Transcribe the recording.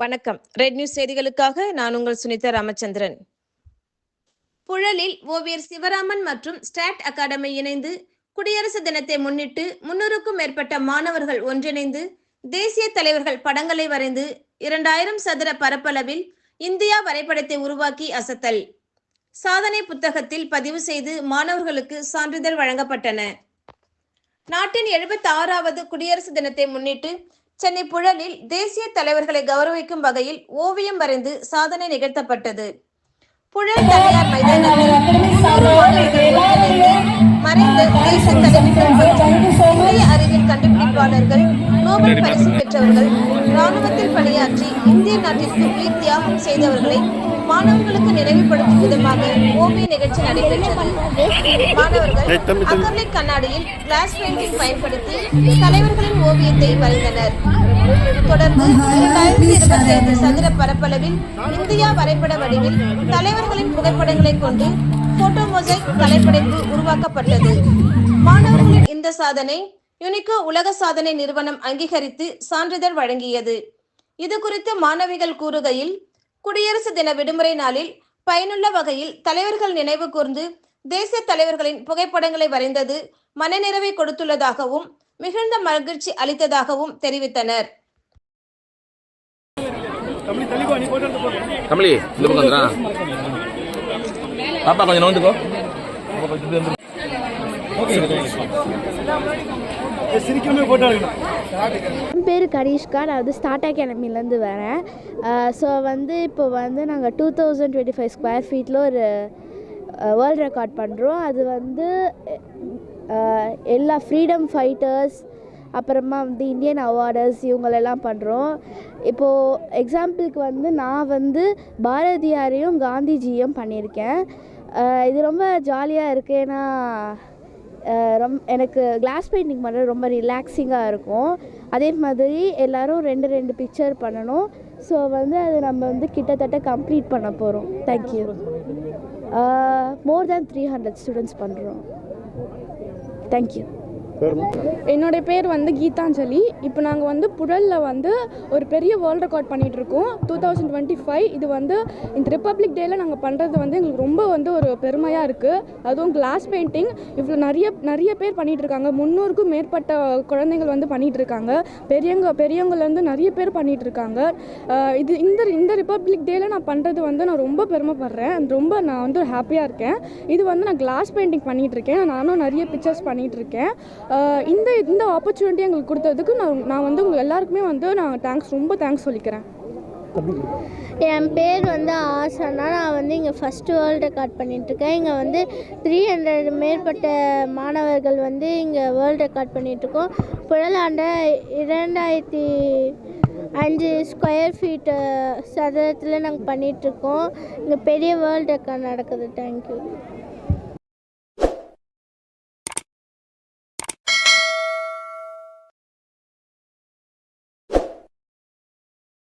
வணக்கம். Red news செய்திகளுக்காக நான் உங்கள் சுனிதா ராமச்சந்திரன். புழலில் ஓவியர் சிவராமன் மற்றும் ஸ்டாட் அகாடமி இணைந்து குடியரசு தினத்தை முன்னிட்டு முன்னூறுக்கும் மேற்பட்ட மாணவர்கள் ஒன்றிணைந்து தேசிய தலைவர்கள் படங்களை வரைந்து இரண்டாயிரம் சதுர பரப்பளவில் இந்தியா வரைபடத்தை உருவாக்கி அசத்தல். சாதனை புத்தகத்தில் பதிவு செய்து மாணவர்களுக்கு சான்றிதழ் வழங்கப்பட்டன. நாட்டின் எழுபத்தி ஆறாவது குடியரசு தினத்தை முன்னிட்டு சென்னை புழலில் தேசிய தலைவர்களை கௌரவிக்கும் வகையில் ஓவியம் வரைந்து சாதனை நிகழ்த்தப்பட்டது. புழல் தனியார் மைதானத்தில் மறைந்த தேசிய தலைவர்கள் மற்றும் அறிவியல் கண்டுபிடிப்பாளர்கள் நோபல் பரிசு பெற்றவர்கள் ராணுவத்தில் பணியாற்றி இந்திய நாட்டிற்கு உயிர் தியாகம் செய்தவர்களை மாணவர்களுக்கு நினைவுபடுத்தும் விதமாக ஓவிய நிகழ்ச்சி நடைபெற்றது. மாணவர்கள் அக்ரலிக் கண்ணாடியில் கிளாஸ் பெயிண்டிங் பயன்படுத்தி தலைவர்களின் ஓவியத்தை வரைந்தனர். தொடர்ந்து இரண்டாயிரத்தி இருபத்தி ஐந்து சதுர பரப்பளவில் இந்தியா வரைபட வடிவில் தலைவர்களின் புகைப்படங்களை கொண்டு போட்டோ மொசைக் கலைப்படைப்பு உருவாக்கப்பட்டது. மாணவர்களின் இந்த சாதனை யுனிகோ உலக சாதனை நிறுவனம் அங்கீகரித்து சான்றிதழ் வழங்கியது. இது குறித்து மாணவிகள் கூறுகையில் குடியரசு தின விடுமுறை நாளில் பயனுள்ள வகையில் தலைவர்கள் நினைவு கூர்ந்து தேசிய தலைவர்களின் புகைப்படங்களை வரைந்தது மனநிறைவை கொடுத்துள்ளதாகவும் மிகுந்த மகிழ்ச்சி அளித்ததாகவும் தெரிவித்தனர். கமலி இந்த பக்கம் வந்துடா. பாப்பா கொஞ்சம் நோந்துக்கோ சிரிக்காம போட்டோ எடுக்கணும் என் பேர் கரீஷ்கா நான் வந்து ஸ்டார்ட் அகாடமிலேருந்து வரேன். ஸோ வந்து இப்போ வந்து நாங்கள் two thousand twenty five square ஃபீட்டில் ஒரு வேர்ல்ட் ரெக்கார்ட் பண்ணுறோம் அது வந்து எல்லா ஃப்ரீடம் ஃபைட்டர்ஸ் அப்புறமா வந்து இந்தியன் அவார்டர்ஸ் இவங்களெல்லாம் பண்ணுறோம் இப்போது எக்ஸாம்பிளுக்கு வந்து நான் வந்து பாரதியாரையும் காந்திஜியும் பண்ணியிருக்கேன். இது ரொம்ப ஜாலியாக இருக்குது ஏன்னா ரொம் எனக்கு கிளாஸ் பெயிண்டிங் பண்ணுறது ரொம்ப ரிலாக்ஸிங்காக இருக்கும். அதே மாதிரி எல்லோரும் ரெண்டு ரெண்டு பிக்சர் பண்ணணும். ஸோ வந்து அது நம்ம வந்து கிட்டத்தட்ட கம்ப்ளீட் பண்ண போகிறோம் thank you more than three hundred students பண்ணுறோம் தேங்க்யூ என்னுடைய பேர் வந்து கீதாஞ்சலி. இப்போ நாங்கள் வந்து புழலில் வந்து ஒரு பெரிய வேர்ல்ட் ரெக்கார்ட் பண்ணிகிட்டு இருக்கோம் டூ தௌசண்ட் டுவெண்ட்டி ஃபைவ் இது வந்து இந்த ரிப்பப்ளிக் டேயில் நாங்கள் பண்ணுறது வந்து எங்களுக்கு ரொம்ப வந்து ஒரு பெருமையாக இருக்குது அதுவும் கிளாஸ் பெயிண்டிங் இவ்வளோ நிறைய நிறைய பேர் பண்ணிகிட்டு இருக்காங்க முந்நூறுக்கும் மேற்பட்ட குழந்தைகள் வந்து பண்ணிகிட்டு இருக்காங்க பெரியவங்க பெரியவங்கலேருந்து நிறைய பேர் பண்ணிகிட்டு இருக்காங்க இது இந்த இந்த ரிப்பப்ளிக் டேயில் நான் பண்ணுறது வந்து நான் ரொம்ப பெருமைப்படுறேன். ரொம்ப நான் வந்து ஹாப்பியாக இருக்கேன். இது வந்து நான் கிளாஸ் பெயிண்டிங் பண்ணிகிட்டு இருக்கேன் நானும் நிறைய பிக்சர்ஸ் பண்ணிகிட்டு இருக்கேன் இந்த இந்த ஆப்பர்ச்சுனிட்டி எங்களுக்கு கொடுத்ததுக்கு நான் நான் வந்து உங்கள் எல்லாருக்குமே வந்து நான் தேங்க்ஸ் ரொம்ப தேங்க்ஸ் சொல்லிக்கிறேன். என் பேர் வந்து ஆசனா. நான் வந்து இங்கே ஃபஸ்ட்டு வேர்ல்டு ரெக்கார்ட் பண்ணிகிட்ருக்கேன் இங்கே வந்து த்ரீ ஹண்ட்ரட் மேற்பட்ட மாணவர்கள் வந்து இங்கே வேர்ல்டு ரெக்கார்ட் பண்ணிகிட்ருக்கோம் புழலாண்ட இரண்டாயிரத்தி அஞ்சு ஸ்கொயர் ஃபீட்டு சதுரத்தில் நாங்கள் பண்ணிகிட்ருக்கோம் இங்கே பெரிய வேர்ல்டு ரெக்கார்ட் நடக்குது. தேங்க்யூ